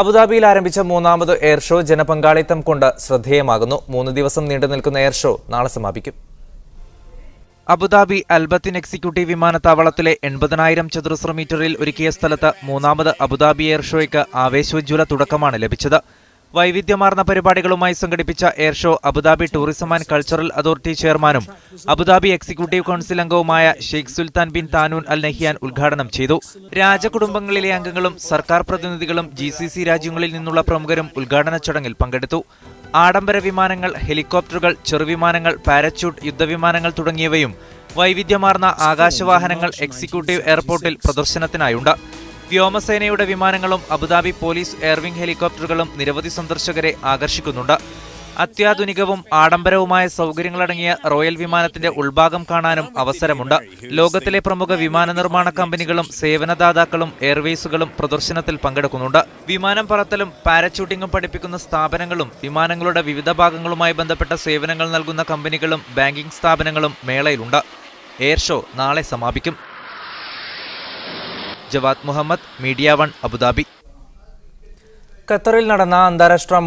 അബുദാബിയിൽ ആരംഭിച്ച മൂന്നാമത് എയർ ഷോ ജനപങ്കാളിത്തം കൊണ്ട് ശ്രദ്ധേയമാകുന്നു. മൂന്ന് ദിവസം നീണ്ടു നിൽക്കുന്ന എയർ ഷോ നാളെ സമാപിക്കും. അബുദാബി അൽബത്തിൻ എക്സിക്യൂട്ടീവ് വിമാനത്താവളത്തിലെ എൺപതിനായിരം ചതുരശ്ര മീറ്ററിൽ ഒരുക്കിയ സ്ഥലത്ത് മൂന്നാമത് അബുദാബി എയർ ഷോയ്ക്ക് ആവേശോജ്വല തുടക്കമാണ് ലഭിച്ചത്. വൈവിധ്യമാർന്ന പരിപാടികളുമായി സംഘടിപ്പിച്ച air show Abu Dhabi tourism and cultural authority ചെയർമാനും അബുദാബി എക്സിക്യൂട്ടീവ് കൌൺസിൽ അംഗവുമായ Sheikh Sultan bin Tahnoon Al Nahyan ഉദ്ഘാടനം ചെയ്തു. രാജകുടുംബങ്ങളിലെ അംഗങ്ങളും സർക്കാർ പ്രതിനിധികളും ജി രാജ്യങ്ങളിൽ നിന്നുള്ള പ്രമുഖരും ഉദ്ഘാടന ചടങ്ങിൽ പങ്കെടുത്തു. ആഡംബര വിമാനങ്ങൾ ഹെലികോപ്റ്ററുകൾ ചെറുവിമാനങ്ങൾ പാരച്യൂട്ട് യുദ്ധവിമാനങ്ങൾ തുടങ്ങിയവയും വൈവിധ്യമാർന്ന ആകാശവാഹനങ്ങൾ എക്സിക്യൂട്ടീവ് എയർപോർട്ടിൽ പ്രദർശനത്തിനായുണ്ട്. വ്യോമസേനയുടെ വിമാനങ്ങളും അബുദാബി പോലീസ് എയർവിംഗ് ഹെലികോപ്റ്ററുകളും നിരവധി സന്ദർശകരെ ആകർഷിക്കുന്നുണ്ട്. അത്യാധുനികവും ആഡംബരവുമായ സൗകര്യങ്ങളടങ്ങിയ റോയൽ വിമാനത്തിന്റെ ഉൾഭാഗം കാണാനും അവസരമുണ്ട്. ലോകത്തിലെ പ്രമുഖ വിമാന നിർമ്മാണ കമ്പനികളും സേവനദാതാക്കളും എയർവേസുകളും പ്രദർശനത്തിൽ പങ്കെടുക്കുന്നുണ്ട്. വിമാനം പറത്തലും പാരച്യൂട്ടിംഗും പഠിപ്പിക്കുന്ന സ്ഥാപനങ്ങളും വിമാനങ്ങളുടെ വിവിധ ഭാഗങ്ങളുമായി ബന്ധപ്പെട്ട സേവനങ്ങൾ നൽകുന്ന കമ്പനികളും ബാങ്കിംഗ് സ്ഥാപനങ്ങളും മേളയിലുണ്ട്. എയർ ഷോ നാളെ സമാപിക്കും. Jawad Muhammad media one Abu Dhabi. ഖത്തറിൽ നടന്ന അന്താരാഷ്ട്ര